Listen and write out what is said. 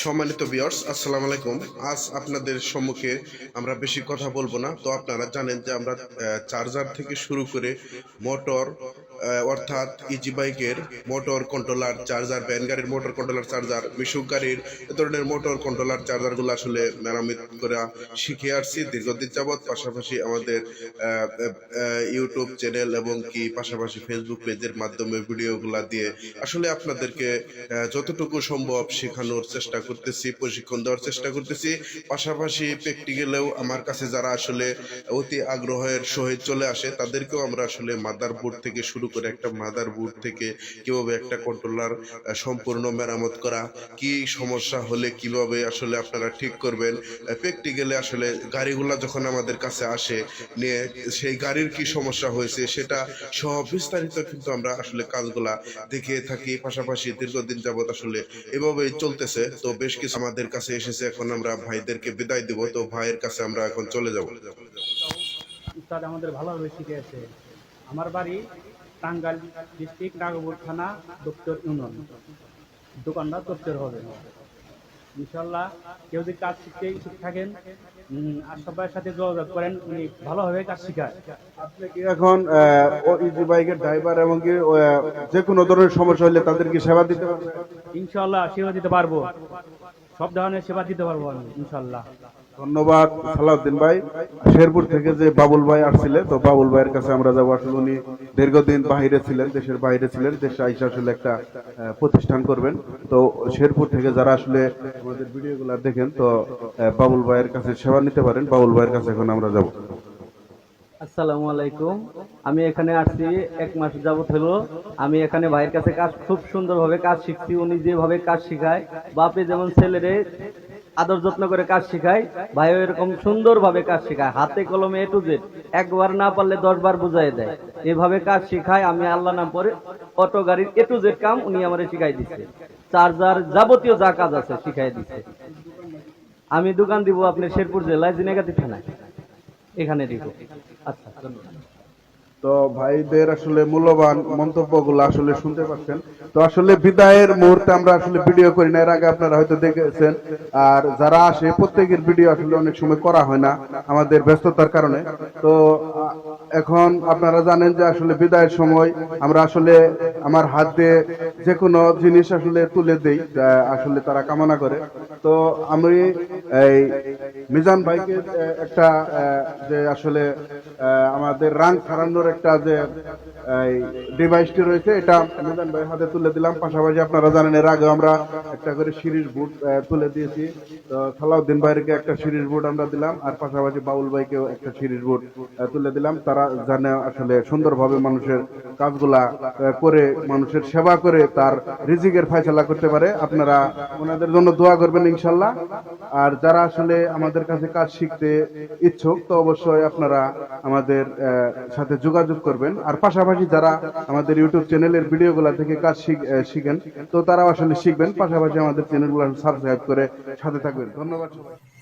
সম্মানিত বিয়ার্স আসসালামু আলাইকুম। আজ আপনাদের সম্মুখে আমরা বেশি কথা বলব না। তো আপনারা জানেন যে আমরা চার্জার থেকে শুরু করে মোটর অর্থাৎ ইজি বাইকের মোটর কন্ট্রোলার চার্জার ভ্যান গাড়ির মোটর কন্ট্রোলার চার্জার মিশুক গাড়ির এ ধরনের মোটর কন্ট্রোলার চার্জারগুলো আসলে মেরামত করা শিখে আসছি দীর্ঘদিন যাবৎ। পাশাপাশি আমাদের ইউটিউব চ্যানেল এবং কি পাশাপাশি ফেসবুক পেজের মাধ্যমে ভিডিওগুলা দিয়ে আসলে আপনাদেরকে যতটুকু সম্ভব শেখানোর চেষ্টা করতেছি, প্রশিক্ষণ দেওয়ার চেষ্টা করতেছি। পাশাপাশি প্র্যাকটিক্যালেও আমার কাছে যারা আসলে অতি আগ্রহের সহিত চলে আসে, তাদেরকেও আমরা আসলে মাদার বোর্ড থেকে শুরু করে একটা মাদার বোর্ড থেকে কীভাবে একটা কন্ট্রোলার সম্পূর্ণ মেরামত করা, কি সমস্যা হলে কীভাবে আসলে আপনারা ঠিক করবেন প্র্যাকটিক্যালে আসলে গাড়িগুলা যখন আমাদের কাছে আসে, নিয়ে সেই গাড়ির কি সমস্যা হয়েছে সেটা সহ বিস্তারিত কিন্তু আমরা আসলে কাজগুলা দেখিয়ে থাকি। পাশাপাশি দীর্ঘদিন যাবত আসলে এভাবেই চলতেছে। তো বেশ কিছু আমাদের কাছে এসেছে, এখন আমরা ভাইদেরকে বিদায় দিব। তো ভাইয়ের কাছে আমরা এখন চলে যাব। উস্তাদ, আমাদের ভালোভাবে শিখিয়েছে আমার বাড়ি টাঙ্গাইল ডিস্ট্রিক্ট নাগপুর থানা দপ্তর ইউনিয়ন দোকানটা দপ্তর হবে। ইনশাল্লাহ কেউ যদি কাজ শিখতে ইচ্ছুক থাকেন আর ভাইয়ের সাথে যোগাযোগ করেন উনি ভালোভাবে কাজ শেখায়। আপনি কি এখন ইজি বাইকের ড্রাইভার এবং কি যে কোনো ধরনের সমস্যা হলে তাদেরকে সেবা দিতে পারবেন? ইনশাল্লাহ সেবা দিতে পারব। সব ধরনের সেবা দিতে পারব আমি ইনশাল্লাহ ধন্যবাদ সালাউদ্দিন ভাই। শেরপুর থেকে যে বাবুল ভাই তো বাবুল ভাইয়ের কাছে আমরা যাব। আসলে উনি দীর্ঘদিন বাইরে ছিলেন, দেশের বাইরে ছিলেন, দেশে আইসা আসলে একটা প্রতিষ্ঠান করবেন। তো শেরপুর থেকে যারা আসলে আমাদের ভিডিওগুলো দেখেন, তো বাবুল ভাইয়ের কাছে সেবা নিতে পারেন। বাবুল ভাইয়ের কাছে এখন আমরা যাব। আসসালামু আলাইকুম। আমি এখানে আসছি এক মাস যাবত হলো। আমি এখানে ভাইয়ের কাছে কাজ, খুব সুন্দরভাবে কাজ শিখছি। উনি যেভাবে কাজ শেখায়, বাপে যেমন ছেলেরে আদর যত্ন করে কাজ শেখায়, ভাইও এরকম সুন্দরভাবে কাজ শেখায়। হাতে কলমে এ টু জেড একবার না পারলে দশবার বুঝাই দেয়। এভাবে কাজ শেখায়, আমি আল্লাহ নাম পরে অটো গাড়ির এ টু জেড কাম উনি আমার শিখাই দিচ্ছে চার্জার যাবতীয় যা কাজ আছে শিখাই দিচ্ছে আমি দোকান দিব আপনার শেরপুর জেলায় জিনেগাতি থানায়। এখানে দিব আচ্ছা। তো ভাইদের আসলে মূল্যবান মন্তব্যগুলো আসলে শুনতে পাচ্ছেন। তো আসলে বিদায়ের মুহূর্তে আমরা আসলে ভিডিও করি না, এর আগে আপনারা হয়তো দেখেছেন। আর যারা আসে, প্রত্যেকের ভিডিও আসলে অনেক সময় করা হয় না আমাদের ব্যস্ততার কারণে। তো এখন আপনারা জানেন যে আসলে বিদায়ের সময় আমরা আসলে আমার হাত যে কোনো জিনিস আসলে তুলে দেই আসলে তারা কামনা করে। তো আমি এই মিজান ভাইকে একটা যে আসলে আমাদের রাং ছাড়ানোর একটা যে, এই ডিভাইসটি রয়েছে, এটা মিজান ভাই হাতে তুলে দিলাম। পাশাপাশি আপনারা জানেন এর আগে আমরা একটা করে সিরিজ বুট তুলে দিয়েছি। তো সালাউদ্দিন ভাইকে একটা সিরিজ বুট আমরা দিলাম, আর পাশাপাশি বাউল ভাইকেও একটা সিরিজ বুট তুলে দিলাম। তারা জানে আসলে সুন্দরভাবে মানুষের কাজগুলা করে, মানুষের সেবা করে তার রিজিকের ফয়সালা করতে পারে, আপনারা ওনাদের জন্য দোয়া করবেন ইনশাল্লাহ। আর যারা আসলে আমাদের কাছে কাজ শিখতে ইচ্ছুক, তো অবশ্যই আপনারা আমাদের সাথে যোগাযোগ করবেন। আর পাশাপাশি যারা আমাদের ইউটিউব চ্যানেলের ভিডিওগুলো থেকে কাজ শিখ- শিখেন, তো তারাও আসলে শিখবেন। পাশাপাশি আমাদের চ্যানেলগুলো সাবস্ক্রাইব করে সাথে থাকবেন। ধন্যবাদ সবাই